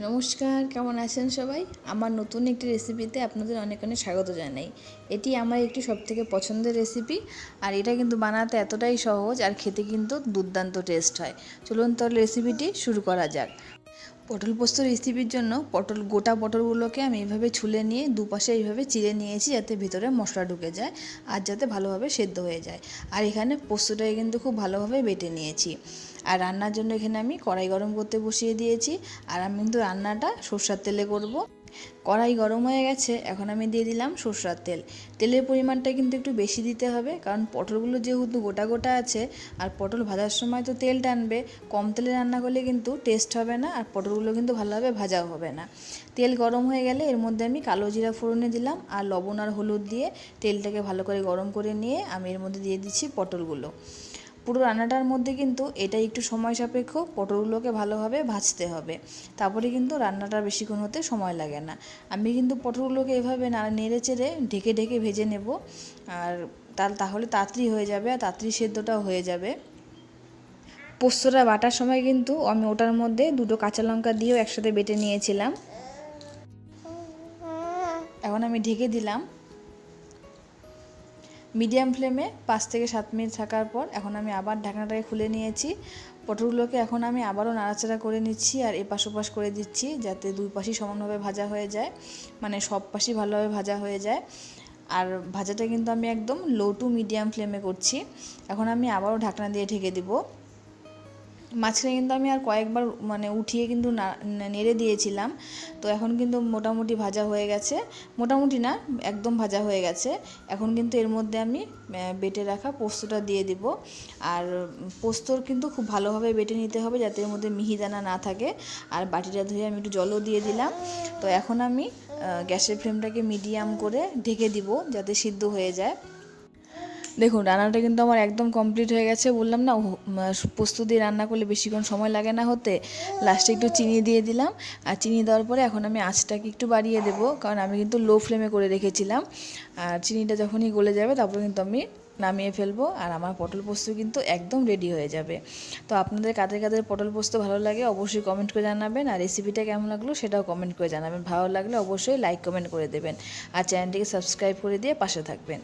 নমস্কার, কেমন আছেন সবাই? আমার নতুন একটি রেসিপিতে আপনাদের অনেক অনেক স্বাগত জানাই। এটি আমার একটি সবথেকে পছন্দের রেসিপি আর এটা কিন্তু বানাতে এতটাই সহজ আর খেতে কিন্তু দুর্দান্ত টেস্ট হয়। চলুন তাহলে রেসিপিটি শুরু করা যাক। পটল পোস্ত রেসিপির জন্য পটল, গোটা পটলগুলোকে আমি এইভাবে ছুলে নিয়ে দুপাশে এইভাবে চিড়ে নিয়েছি যাতে ভিতরে মশলা ঢুকে যায় আর যাতে ভালোভাবে সেদ্ধ হয়ে যায়। আর এখানে পোস্তটাকে কিন্তু খুব ভালোভাবে বেটে নিয়েছি। আর রান্নার জন্য এখানে আমি কড়াই গরম করতে বসিয়ে দিয়েছি। আর আমি কিন্তু রান্নাটা সর্ষার তেলে করব। কড়াই গরম হয়ে গেছে, এখন আমি দিয়ে দিলাম সর্ষার তেল। তেলের পরিমাণটা কিন্তু একটু বেশি দিতে হবে, কারণ পটলগুলো যেহেতু গোটা গোটা আছে, আর পটল ভাজার সময় তো তেল টানবে, কম তেলে রান্না করলে কিন্তু টেস্ট হবে না, আর পটলগুলো কিন্তু ভালোভাবে ভাজাও হবে না। তেল গরম হয়ে গেলে এর মধ্যে আমি কালো জিরা ফোড়নে দিলাম, আর লবণ আর হলুদ দিয়ে তেলটাকে ভালো করে গরম করে নিয়ে আমি এর মধ্যে দিয়ে দিচ্ছি পটলগুলো। পুরো রান্নাটার মধ্যে কিন্তু এটা একটু সময় সাপেক্ষ, পটলগুলোকে ভালোভাবে ভাজতে হবে। তারপরে কিন্তু রান্নাটা বেশিক্ষণ হতে সময় লাগে না। আমি কিন্তু পটলগুলোকে এভাবে না, নেড়ে চেড়ে ঢেকে ঢেকে ভেজে নেব। আর তাহলে তাড়াতাড়ি হয়ে যাবে আর তাড়াতাড়ি সেদ্ধটাও হয়ে যাবে। পোস্তটা বাটার সময় কিন্তু আমি ওটার মধ্যে দুটো কাঁচা লঙ্কা দিয়েও একসাথে বেটে নিয়েছিলাম। এখন আমি ঢেকে দিলাম। মিডিয়াম ফ্লেমে পাঁচ থেকে সাত মিনিট থাকার পর এখন আমি আবার ঢাকনাটাকে খুলে নিয়েছি। পটলগুলোকে এখন আমি আবারও নাড়াচাড়া করে নিচ্ছি আর এপাশ ওপাশ করে দিচ্ছি যাতে দুই পাশেই সমানভাবে ভাজা হয়ে যায় মানে সব পাশেই ভালোভাবে ভাজা হয়ে যায়। আর ভাজাটা কিন্তু আমি একদম লো টু মিডিয়াম ফ্লেমে করছি। এখন আমি আবারও ঢাকনা দিয়ে ঢেকে দেবো। মাঝখানে কিন্তু আমি আর কয়েকবার মানে উঠিয়ে কিন্তু নেড়ে দিয়েছিলাম। তো এখন কিন্তু মোটামুটি ভাজা হয়ে গেছে। মোটামুটি না, একদম ভাজা হয়ে গেছে। এখন কিন্তু এর মধ্যে আমি বেটে রাখা পোস্তটা দিয়ে দিব। আর পোস্তর কিন্তু খুব ভালোভাবে বেটে নিতে হবে যাতে এর মধ্যে মিহিদানা না থাকে। আর বাটিটা ধুয়ে আমি একটু জলও দিয়ে দিলাম। তো এখন আমি গ্যাসের ফ্লেমটাকে মিডিয়াম করে ঢেকে দিব যাতে সিদ্ধ হয়ে যায়। দেখুন, রান্নাটা কিন্তু আমার একদম কমপ্লিট হয়ে গেছে। বললাম না পোস্ত দিয়ে রান্না করলে বেশিক্ষণ সময় লাগে না হতে। লাস্টে একটু চিনি দিয়ে দিলাম। আর চিনি দেওয়ার পরে এখন আমি আঁচটাকে একটু বাড়িয়ে দেবো, কারণ আমি কিন্তু লো ফ্লেমে করে রেখেছিলাম। আর চিনিটা যখনই গলে যাবে, তারপর কিন্তু আমি নামিয়ে ফেলব। আর আমার পটল পোস্ত কিন্তু একদম রেডি হয়ে যাবে। তো আপনাদের কাদের কাদের পটল পোস্ত ভালো লাগে, অবশ্যই কমেন্ট করে জানাবেন। আর রেসিপিটা কেমন লাগল সেটাও কমেন্ট করে জানাবেন। ভালো লাগলে অবশ্যই লাইক কমেন্ট করে দেবেন। আর চ্যানেলটিকে সাবস্ক্রাইব করে দিয়ে পাশে থাকবেন।